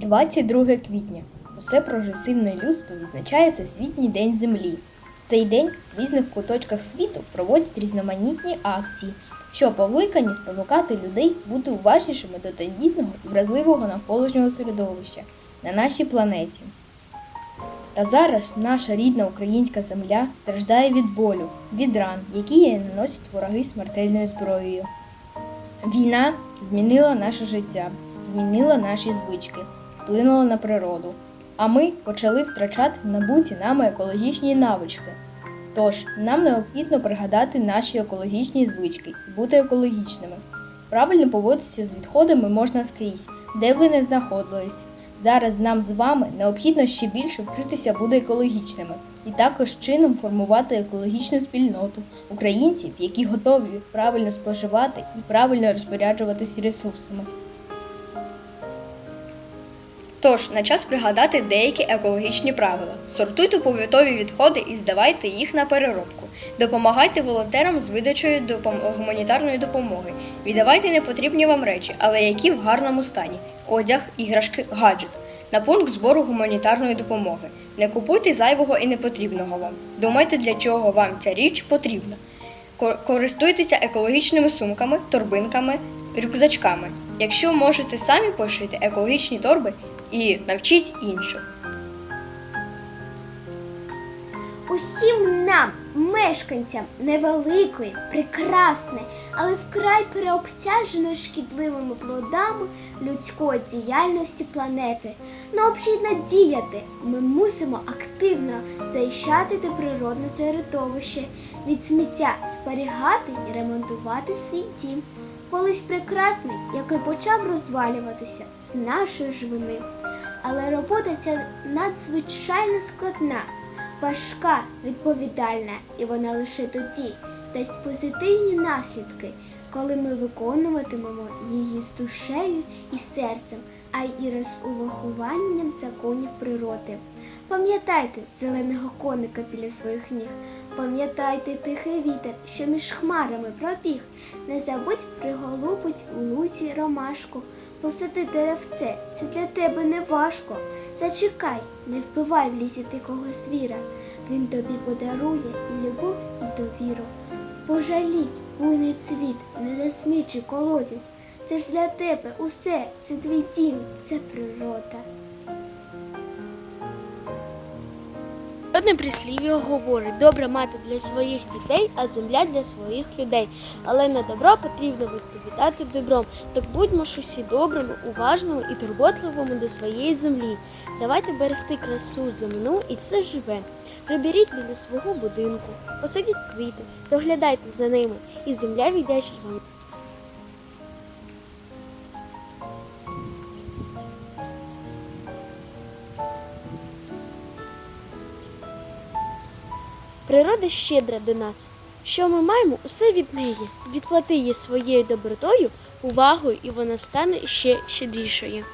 22 квітня. Усе прогресивне людство відзначає Всесвітній день землі. В цей день в різних куточках світу проводять різноманітні акції, що покликані спонукати людей бути уважнішими до тендітного і вразливого навколишнього середовища на нашій планеті. Та зараз наша рідна українська земля страждає від болю, від ран, які її наносять вороги смертельною зброєю. Війна змінила наше життя, змінила наші звички, вплинула на природу. А ми почали втрачати набуті нами екологічні навички. Тож нам необхідно пригадати наші екологічні звички і бути екологічними. Правильно поводитися з відходами можна скрізь, де ви не знаходились. Зараз нам з вами необхідно ще більше вчитися бути екологічними і також чином формувати екологічну спільноту українців, які готові правильно споживати і правильно розпоряджуватись ресурсами. Тож, на час пригадати деякі екологічні правила. Сортуйте побутові відходи і здавайте їх на переробку. Допомагайте волонтерам з видачею допом- гуманітарної допомоги. Віддавайте непотрібні вам речі, але які в гарному стані: одяг, іграшки, гаджет. На пункт збору гуманітарної допомоги. Не купуйте зайвого і непотрібного вам. Думайте, для чого вам ця річ потрібна. Користуйтеся екологічними сумками, торбинками, рюкзачками. Якщо можете самі пошити екологічні торби і навчіть інших. Усім нам, мешканцям невеликої, прекрасної, але вкрай переобтяженої шкідливими плодами людської діяльності планети, необхідно діяти. Ми мусимо активно заощадити природне середовище, від сміття зберігати і ремонтувати свій дім. Колись прекрасний, який почав розвалюватися з нашої ж вини. Але робота ця надзвичайно складна важка, відповідальна, і вона лише тоді дасть позитивні наслідки, коли ми виконуватимемо її з душею і серцем, а й із урахуванням законів природи. Пам'ятайте зеленого коника біля своїх ніг. Пам'ятайте тихий вітер, що між хмарами пробіг. Не забудь приголубить у луці ромашку. Посади деревце, це для тебе не важко. Зачекай, не вбивай в лісі дикого звіра. Він тобі подарує і любов, і довіру. Пожаліть, буйний цвіт, не засмічуй колодязь. Це ж для тебе усе, це твій дім, це природа. Одне прислів'я говорить, добре мати для своїх дітей, а земля для своїх людей. Але на добро потрібно відповідати добром. Так будьмо ж усі добрими, уважними і турботливими до своєї землі. Давайте берегти красу земну і все живе. Приберіть біля свого будинку, посадіть квіти, доглядайте за ними, і земля віддячить вам. Природа щедра до нас. Що ми маємо, усе від неї. Відплати її своєю добротою, увагою, і вона стане ще щедрішою.